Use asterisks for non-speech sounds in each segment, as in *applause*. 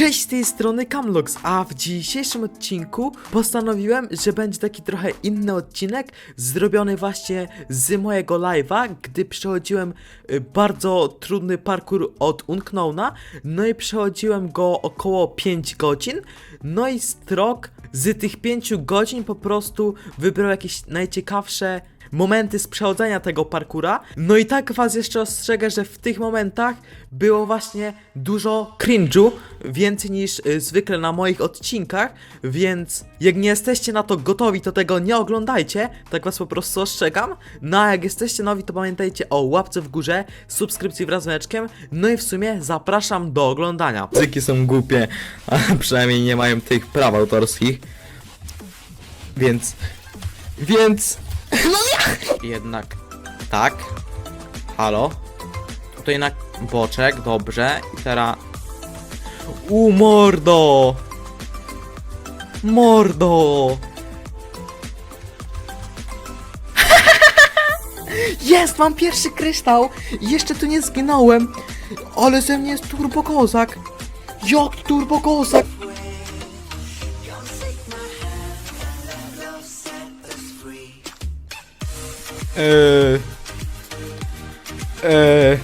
Cześć z tej strony Camlox, a w dzisiejszym odcinku postanowiłem, że będzie taki trochę inny odcinek, zrobiony właśnie z mojego live'a, gdy przechodziłem y, bardzo trudny parkour od Unknowna, no i przechodziłem go około 5 godzin, no i Strok z tych 5 godzin po prostu wybrał jakieś najciekawsze momenty z przechodzenia tego parkura. No i tak was jeszcze ostrzegę, że w tych momentach było właśnie dużo cringe'u, więcej niż y, zwykle na moich odcinkach, więc jak nie jesteście na to gotowi, to tego nie oglądajcie, tak was po prostu ostrzegam. No a jak jesteście nowi, to pamiętajcie o łapce w górze, subskrypcji wraz z dzwoneczkiem, no i w sumie zapraszam do oglądania. Muzyki są głupie, a przynajmniej nie mają tych praw autorskich. Więc. Więc. No! Jednak. Tak. Halo. Tutaj na boczek, dobrze. I teraz. U mordo! Mordo! *laughs* Jest, mam pierwszy kryształ! Jeszcze tu nie zginąłem! Ale ze mnie jest turbokozak! Jak turbokozak! Eee. Eee.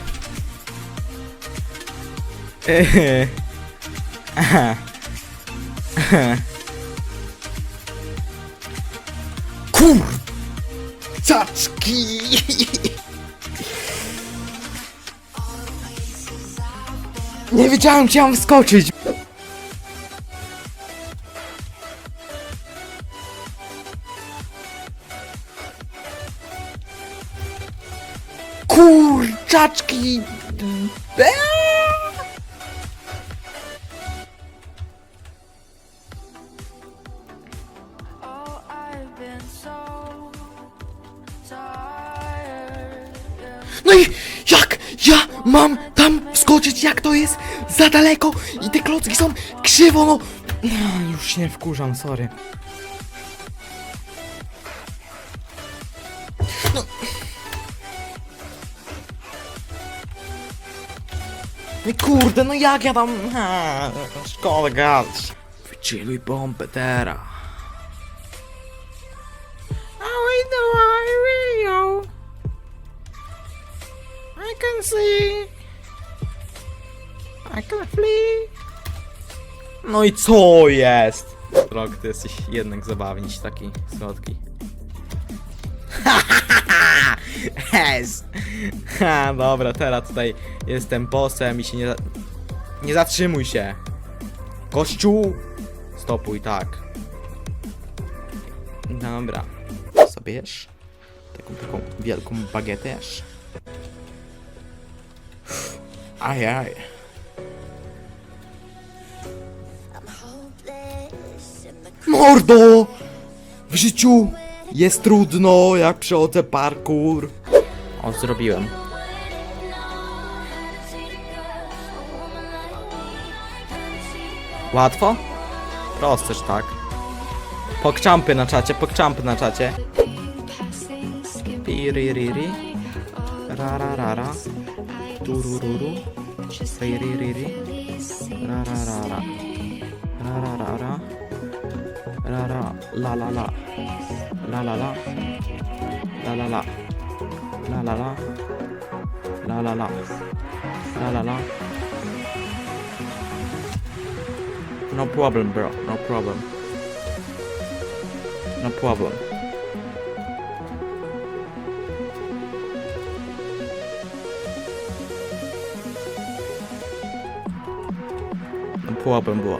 Eee. Aha. Aha. Kur... Caczki! *laughs* Nie wiedziałem, czy mam wskoczyć! No i jak ja mam tam wskoczyć, jak to jest za daleko i te klocki są krzywo, no... No, Już się wkurzam, sorry. No. No kurde, no jak ja tam... Ha, szkoda gadać. Bombę teraz. Can see. I can flee. No i co jest? Rok, ty jesteś jednak zabawny niż taki słodki. *laughs* Hez! Ha, dobra, teraz tutaj jestem bossem i się nie... za- Nie zatrzymuj się! Kościół! Stopuj, tak. Dobra. Sobie jesz? Taką, taką wielką bagietę jesz? Mordo! W życiu jest trudno, jak przechodzę parkour. O, zrobiłem. Łatwo? Proste, że tak. Pokczampy na czacie, pokczampy na czacie. Piririri. Rararara. Turururu. Piririri. Rararara. Rararara. Rara. La la la. La la la. La la la. La la la. La la la. La la la. No problem, bro. No problem. No problem. Problem było.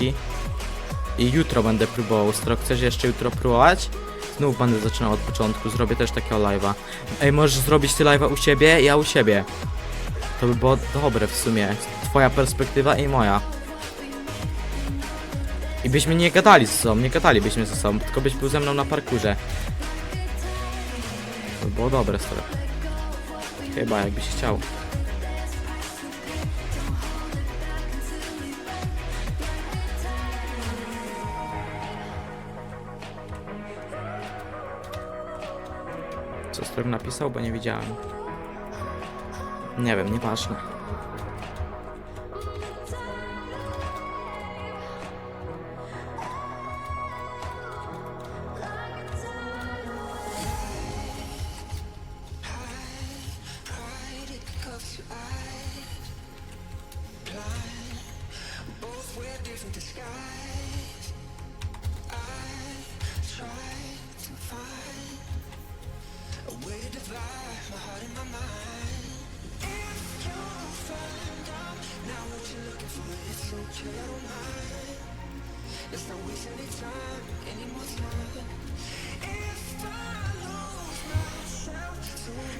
I, I jutro będę próbował. Stro, chcesz jeszcze jutro próbować? Znów będę zaczynał od początku. Zrobię też takiego live'a. Ej, możesz zrobić ty live'a u siebie, ja u siebie. To by było dobre w sumie. Twoja perspektywa i moja. I byśmy nie gadali ze sobą, nie gadalibyśmy ze sobą, tylko byś był ze mną na parkurze. To by było dobre, stary. Chyba, jakbyś chciał. Co Strok napisał, bo nie widziałem. Nie wiem, nieważne.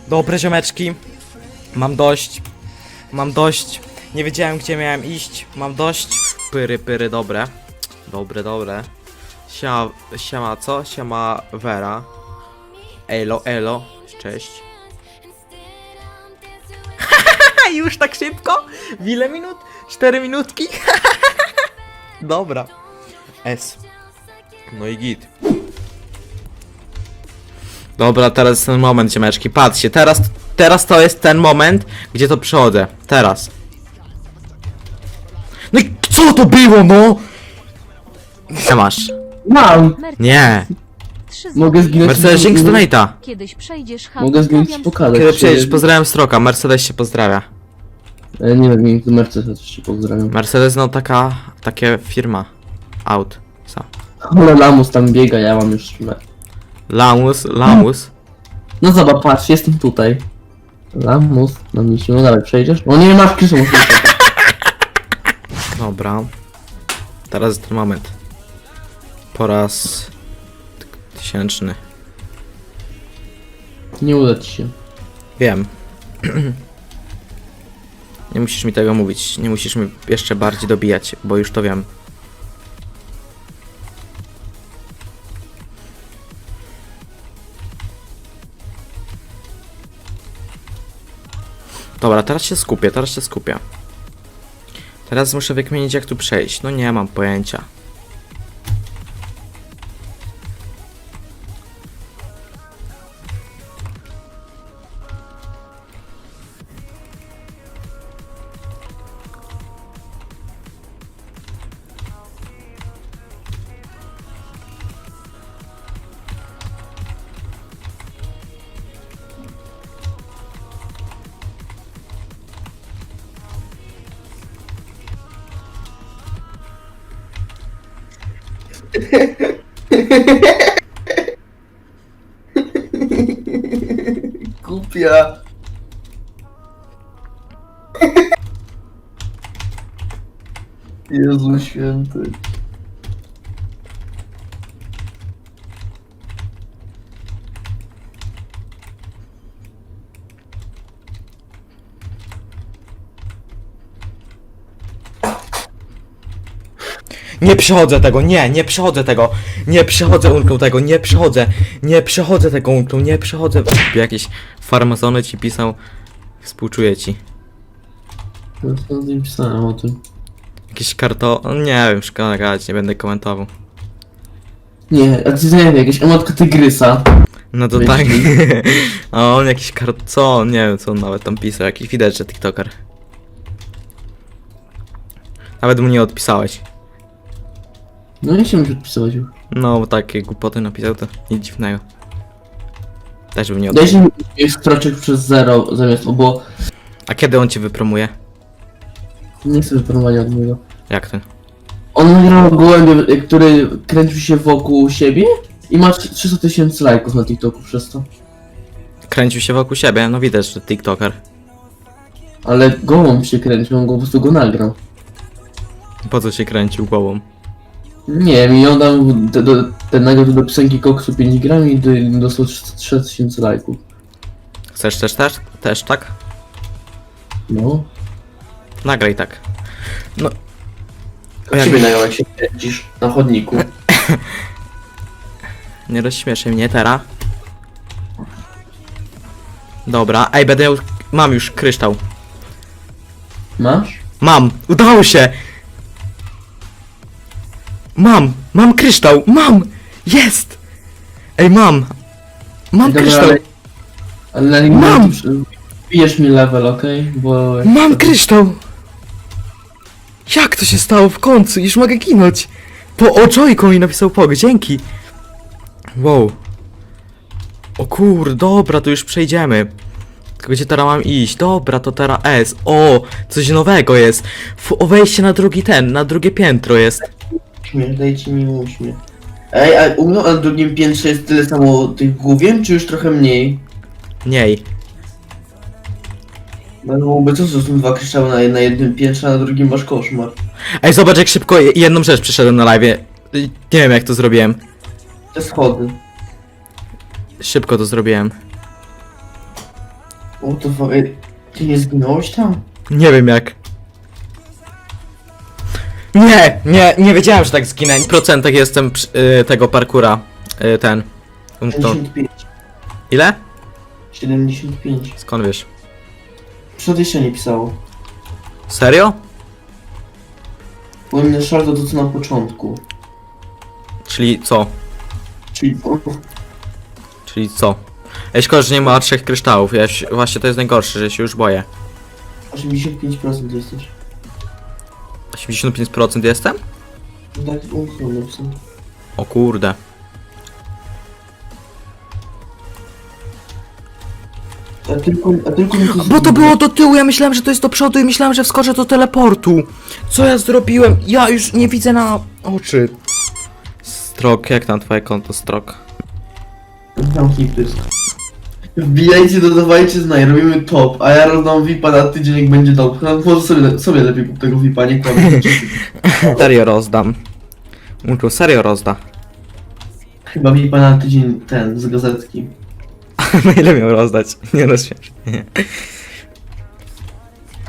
Dobre ziomeczki. Mam dość. Mam dość. Nie wiedziałem gdzie miałem iść. Mam dość. Pyry, pyry, dobre. Dobre, dobre. Siema, siema co? Siema Vera. Elo, elo. Cześć. *laughs* Już tak szybko? W ile minut? 4 minutki? *laughs* Dobra. S. No i git. Dobra, teraz jest ten moment, ziomeczki. Patrzcie, teraz, teraz to jest ten moment, gdzie to przechodzę. Teraz. No i co to było, no? Nie masz. Mam! Nie. Trzy Mogę zginąć. Mercedes Jinx donate'a. Kiedyś przejdziesz Mogę pozdrawiam pokazać. Kiedy przyjedziesz, pozdrawiam Stroka. Mercedes się pozdrawia. E, Nie wiem, to Mercedes się pozdrawiam. Mercedes, no taka, takie firma. Aut. Sa. Ale Lamus tam biega, ja mam już... Lamus, Lamus. No zobacz, patrz, jestem tutaj. Lamus, na misiu, no dalej, przejdziesz? O nie, masz kryszą, muszę *laughs* Dobra. Teraz jest ten moment. Po raz t- tysięczny. Nie uda ci się. Wiem. *clears throat* Nie musisz mi tego mówić. Nie musisz mi jeszcze bardziej dobijać, bo już to wiem. Dobra, teraz się skupię, teraz się skupię. Teraz muszę wykmienić jak tu przejść. No nie mam pojęcia. Copiar. Jesus, canta. Nie przechodzę tego, nie, nie przechodzę tego, nie przechodzę unką tego, nie przechodzę, nie przechodzę tego unką, nie przechodzę. Jakiś farmazony ci pisał, współczuję ci. No to nie pisałem o tym. Jakiś karto... nie wiem, szkoda gadać, nie będę komentował. Nie, a ty nie wiem, jakieś emotka tygrysa. No to Myśli. tak. *laughs* A on jakiś kart... co? Nie wiem, co on nawet tam pisał, jakiś widać, że tiktoker. Nawet mu nie odpisałeś. No nie się już. No, bo takie głupoty napisał, to nic dziwnego. Też bym nie odpisał. się mi stroczek przez zero zamiast obo. A kiedy on cię wypromuje? Nie chcę wypromowania od niego. Jak to? On nagrał gołębie, który kręcił się wokół siebie i ma 300 tysięcy lajków na TikToku przez to. Kręcił się wokół siebie, no widać, że tiktoker. Ale gołąb się kręcił, on go po prostu go nagrał. Po co się kręcił głową? Nie wiem, i on dał te, do, ten nagrał do piosenki Koksu 5 gram i do- dostał 300 tysięcy lajków. Chcesz też, też, też tak? No. Nagraj tak. No. Jak Jak- ciebie jak się kręcisz na chodniku. *laughs* Nie rozśmieszaj mnie teraz. Dobra, ej, będę miał... Mam już kryształ. Masz? Mam! Udało się! Mam! Mam kryształ! Mam! Jest! Ej, mam! Mam Dobra, kryształ! ale- Ale nim Mam! Bijesz mi level, okej? Bo... Mam kryształ! Jak to się stało w końcu? Już mogę ginąć! Po oczojką mi napisał Pog, dzięki! Wow. O kur, dobra, to już przejdziemy. Tylko gdzie teraz mam iść? Dobra, to teraz S. O, coś nowego jest. F o, wejście na drugi ten, na drugie piętro jest. Uśmiech, dajcie mi uśmiech. Ej, a u mnie na drugim piętrze jest tyle samo tych główien, czy już trochę mniej? Mniej. No byłoby co, że są dwa kryształy na, na jednym piętrze, a na drugim masz koszmar. Ej, zobacz jak szybko je- jedną rzecz przyszedłem na live. Nie wiem jak to zrobiłem. Te schody. Szybko to zrobiłem. O to fa- ej, Ty nie zginąłeś tam? Nie wiem jak. Nie, nie, nie wiedziałem, że tak zginę. W procentach jestem przy, y, tego parkura. Y, ten. To. 75. Ile? 75. Skąd wiesz? Co jeszcze nie pisało? Serio? Bo mnie szarto to co na początku. Czyli co? Czyli... Czyli co? Ej, szkoda, że nie ma trzech kryształów. Ja się, właśnie to jest najgorsze, że się już boję. 85% jesteś. 85% jestem? O kurde. A tylko, a tylko Bo to było do tyłu, ja myślałem, że to jest do przodu i myślałem, że wskoczę do teleportu. Co ja zrobiłem? Ja już nie widzę na oczy. Strok, jak tam twoje konto, Strok? Zamknij pysk. Wbijajcie, dodawajcie znaj, robimy top, a ja rozdam VIPa na tydzień jak będzie top. No, może sobie, sobie lepiej kup tego VIPa, nie kłamie. *laughs* Serio rozdam. Muczu, serio rozda. Chyba VIPa na tydzień ten, z gazetki. *laughs* Na ile miał rozdać? Nie no, śmiesznie.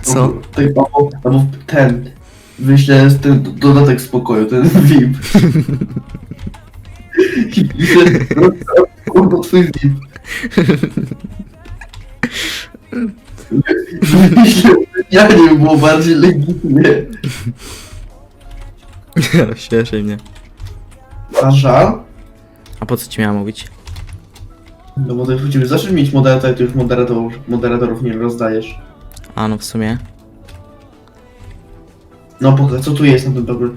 Co? Tak, Albo, albo ten. Wyślę ten do- dodatek spokoju, ten *laughs* VIP. I twój VIP. Ja nie było bardziej legitnie. *laughs* Nie śmieszy mnie. A żal? A po co ci miałem mówić? No bo to wchodzimy. Zacznij mieć moderatora, ty już moderatorów, moderatorów nie rozdajesz. A no w sumie. No pokaż, co tu jest na tym papier?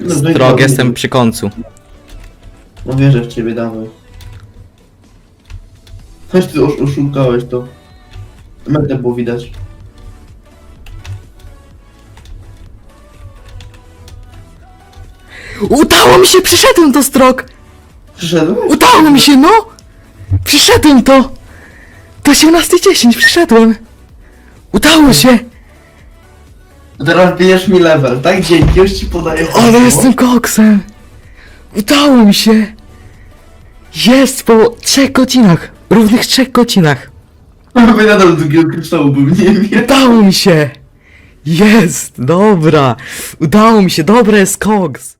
No, no i dobra, jestem przy końcu. No wierzę w ciebie, dawaj. Chodź ty osz oszukałeś to. Metę było widać. Udało mi się, przyszedłem to Strok! Przyszedłeś? Udało mi się, no! Przyszedłem to! Do 18.10 przyszedłem! Udało się! Teraz bierzesz mi level, tak? Dzięki, już ci podaję. Ale hasło. jestem koksem! Udało mi się! Jest po trzech godzinach! Równych trzech godzinach! By nadal drugiego kryształu bym nie miał. Udało mi się! Jest! Dobra! Udało mi się! Dobra jest koks!